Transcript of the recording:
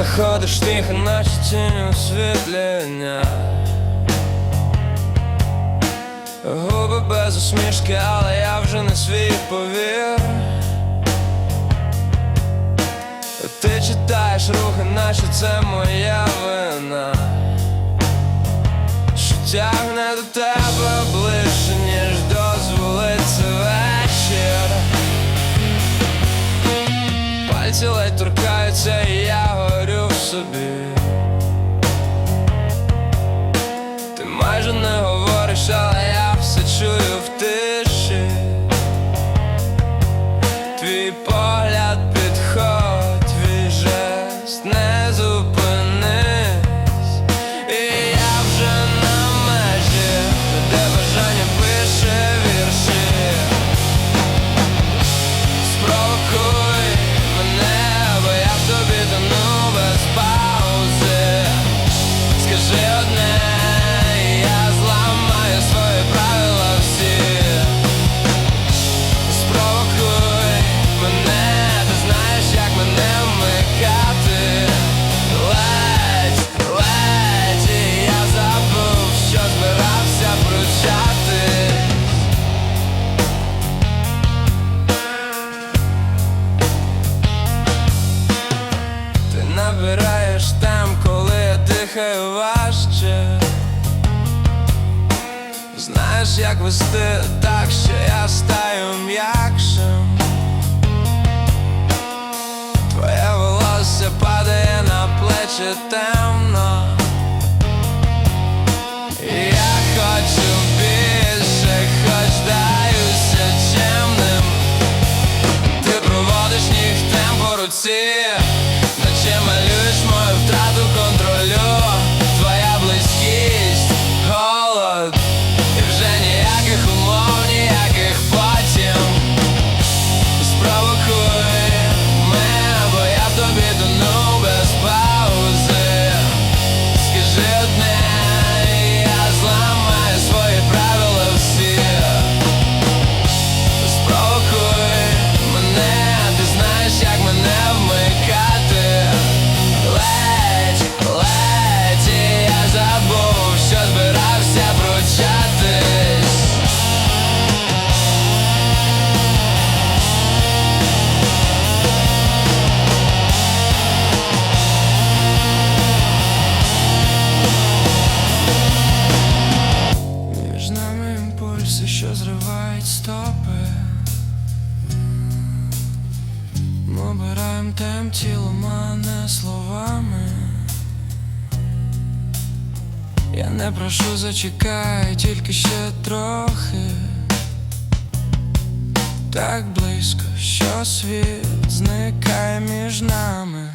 заходиш тихо, наче тінь освітлення. Губи без усмішки, але я вже не свій повір. Ти читаєш рухи, наче це моя вина. Що тягне до тебе дихає важче, знаєш, як вести так, що я стаю м'якшим, твоє волосся падає на плечі темно. імпульси, що зривають стопи. Ми обираємо тем тіло мене словами. Я не прошу зачекай, тільки ще трохи. Так близько, що світ зникає між нами.